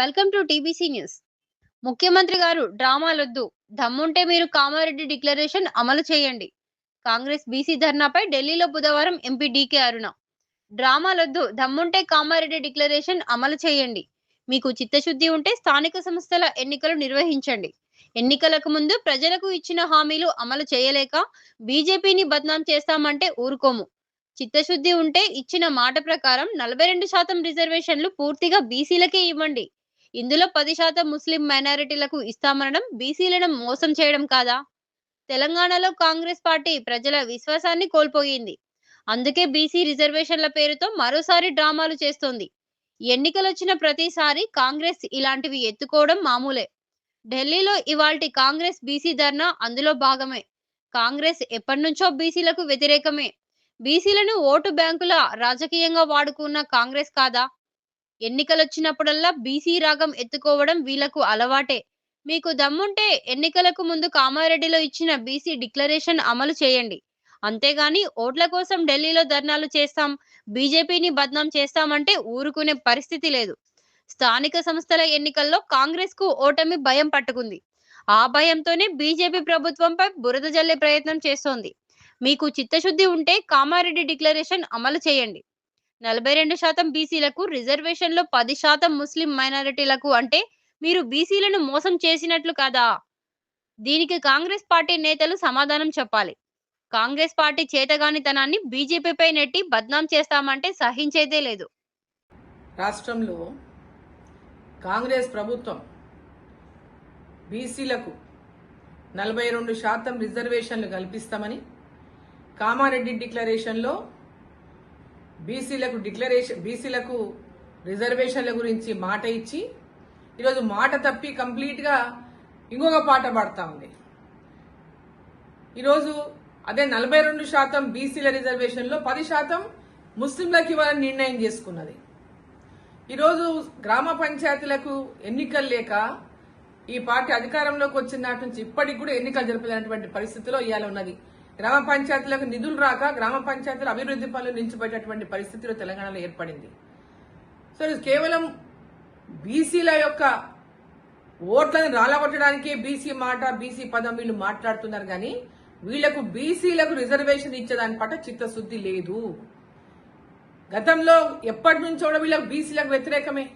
Welcome to TBC news. ముఖ్యమంత్రి గారు డ్రామాలొద్దు. దమ్ముంటే మీరు కామారెడ్డి డిక్లరేషన్ అమలు చేయండి. కాంగ్రెస్ బీసీ ధర్నాపై ఢిల్లీలో బుధవారం ఎంపీ డీకే అరుణ. డ్రామాలొద్దు. దమ్ముంటే కామారెడ్డి డిక్లరేషన్ అమలు చేయండి. మీకు చిత్తశుద్ధి ఉంటే స్థానిక సంస్థల ఎన్నికలు నిర్వహించండి. ఎన్నికలకు ముందు ప్రజలకు ఇచ్చిన హామీలు అమలు చేయలేక బీజేపీని బద్నాం చేస్తామంటే ఊరుకోము. చిత్తశుద్ధి ఉంటే ఇచ్చిన మాట ప్రకారం నలభై రెండు శాతం రిజర్వేషన్లు పూర్తిగా బీసీలకే ఇవ్వండి. ఇందులో పది శాతం ముస్లిం మైనారిటీలకు ఇస్తామనడం బీసీలను మోసం చేయడం కాదా? తెలంగాణలో కాంగ్రెస్ పార్టీ ప్రజల విశ్వాసాన్ని కోల్పోయింది. అందుకే బీసీ రిజర్వేషన్ల పేరుతో మరోసారి డ్రామాలు చేస్తోంది. ఎన్నికలొచ్చిన ప్రతిసారి కాంగ్రెస్ ఇలాంటివి ఎత్తుకోవడం మామూలే. ఢిల్లీలో ఇవాల్టి కాంగ్రెస్ బీసీ ధర్నా అందులో భాగమే. కాంగ్రెస్ ఎప్పటి నుంచో బీసీలకు వ్యతిరేకమే. బీసీలను ఓటు బ్యాంకుల రాజకీయంగా వాడుకున్న కాంగ్రెస్ కాదా? ఎన్నికలొచ్చినప్పుడల్లా బీసీ రాగం ఎత్తుకోవడం వీళ్ళకు అలవాటే. మీకు దమ్ముంటే ఎన్నికలకు ముందు కామారెడ్డిలో ఇచ్చిన బీసీ డిక్లరేషన్ అమలు చేయండి. అంతేగాని ఓట్ల కోసం ఢిల్లీలో ధర్నాలు చేస్తాం బీజేపీని బద్నాం చేస్తామంటే ఊరుకునే పరిస్థితి లేదు. స్థానిక సంస్థల ఎన్నికల్లో కాంగ్రెస్కు ఓటమి భయం పట్టుకుంది. ఆ భయంతోనే బీజేపీ ప్రభుత్వంపై బురద జల్లే ప్రయత్నం చేస్తోంది. మీకు చిత్తశుద్ధి ఉంటే కామారెడ్డి డిక్లరేషన్ అమలు చేయండి. నలభై రెండు శాతం బీసీలకు రిజర్వేషన్లో పది శాతం ముస్లిం మైనారిటీలకు అంటే మీరు బీసీలను మోసం చేసినట్లు కాదా? దీనికి కాంగ్రెస్ పార్టీ నేతలు సమాధానం చెప్పాలి. కాంగ్రెస్ పార్టీ చేతగానితనాన్ని బీజేపీపై నెట్టి బద్నాం చేస్తామంటే సహించేదే లేదు. రాష్ట్రంలో కాంగ్రెస్ ప్రభుత్వం బీసీలకు నలభై రెండు శాతం రిజర్వేషన్లు కల్పిస్తామని కామారెడ్డి డిక్లరేషన్లో బీసీలకు డిక్లరేషన్ బీసీలకు రిజర్వేషన్ల గురించి మాట ఇచ్చి ఈరోజు మాట తప్పి కంప్లీట్గా ఇంకొక పాట పాడుతూ ఉంది. ఈరోజు అదే నలభై రెండు శాతం బీసీల రిజర్వేషన్లో పది శాతం ముస్లింలకు ఇవ్వాలని నిర్ణయం చేసుకున్నది. ఈరోజు గ్రామ పంచాయతీలకు ఎన్నికలు లేక ఈ పార్టీ అధికారంలోకి వచ్చిన నాటి నుంచి ఇప్పటికి కూడా ఎన్నికలు జరపలేనటువంటి పరిస్థితిలో ఇవాళ ఉన్నది. గ్రామ పంచాయతీలకు నిధులు రాక గ్రామ పంచాయతీల అభివృద్ధి పనులు నిలిచిపోయేటటువంటి పరిస్థితిలో తెలంగాణలో ఏర్పడింది. సో కేవలం బీసీల యొక్క ఓట్లను రాలగొట్టడానికే బీసీ మాట బీసీ పదం వీళ్ళు మాట్లాడుతున్నారు కానీ వీళ్ళకు బీసీలకు రిజర్వేషన్ ఇచ్చేదాని పట్ల చిత్తశుద్ధి లేదు. గతంలో ఎప్పటి నుంచో కూడా బీసీలకు వ్యతిరేకమే.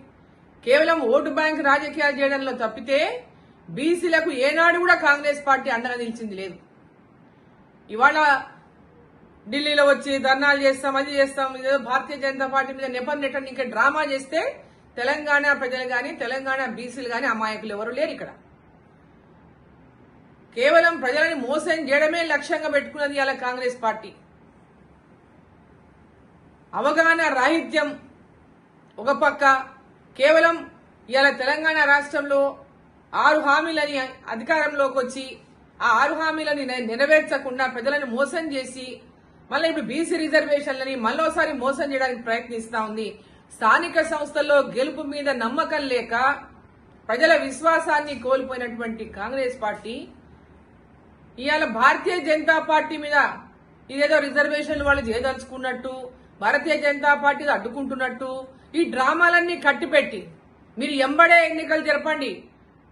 కేవలం ఓటు బ్యాంక్ రాజకీయాలు చేయడంలో తప్పితే బీసీలకు ఏనాడు కూడా కాంగ్రెస్ పార్టీ అండగా నిలిచింది లేదు. ఇవాళ ఢిల్లీలో వచ్చి ధర్నాలు చేస్తాం అది చేస్తాం ఇదేదో భారతీయ జనతా పార్టీ మీద నెపం నెట్టని ఇంకా డ్రామా చేస్తే తెలంగాణ ప్రజలు కానీ తెలంగాణ బీసీలు కానీ అమాయకులు ఎవరు లేరు ఇక్కడ. కేవలం ప్రజలని మోసం చేయడమే లక్ష్యంగా పెట్టుకున్నది ఇలా కాంగ్రెస్ పార్టీ. అవగాహన రాహిత్యం ఒక పక్క కేవలం ఇవాళ తెలంగాణ రాష్ట్రంలో ఆరు హామీలని అధికారంలోకి వచ్చి ఆ ఆరు హామీలని నెరవేర్చకుండా ప్రజలను మోసం చేసి మళ్ళీ ఇప్పుడు బీసీ రిజర్వేషన్లని మళ్ళోసారి మోసం చేయడానికి ప్రయత్నిస్తా ఉంది. స్థానిక సంస్థల్లో గెలుపు మీద నమ్మకం లేక ప్రజల విశ్వాసాన్ని కోల్పోయినటువంటి కాంగ్రెస్ పార్టీ ఇవాళ భారతీయ జనతా పార్టీ మీద ఇదేదో రిజర్వేషన్లు వాళ్ళు చేయదలుచుకున్నట్టు భారతీయ జనతా పార్టీ అడ్డుకుంటున్నట్టు ఈ డ్రామాలన్నీ కట్టిపెట్టి మీరు ఎంబడే ఎన్నికలు జరపండి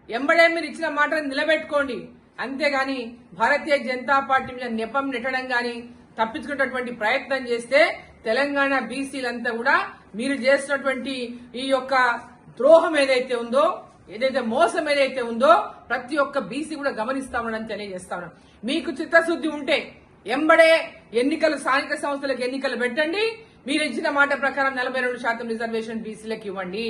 ఎంబడే మీరు ఇచ్చిన మాటను నిలబెట్టుకోండి అంతేగాని భారతీయ జనతా పార్టీ మీద నెపం నెట్టడం గాని తప్పించుకునేటటువంటి ప్రయత్నం చేస్తే తెలంగాణ బీసీలంతా కూడా మీరు చేసినటువంటి ఈ యొక్క ద్రోహం ఏదైతే ఉందో ఏదైతే మోసం ఏదైతే ఉందో ప్రతి ఒక్క బీసీ కూడా గమనిస్తామని తెలియజేస్తా ఉన్నాం. మీకు చిత్తశుద్ధి ఉంటే ఎంబడే ఎన్నికలు స్థానిక సంస్థలకు ఎన్నికలు పెట్టండి. మీరు ఇచ్చిన మాట ప్రకారం నలభై రెండు శాతం రిజర్వేషన్ బీసీలకు ఇవ్వండి.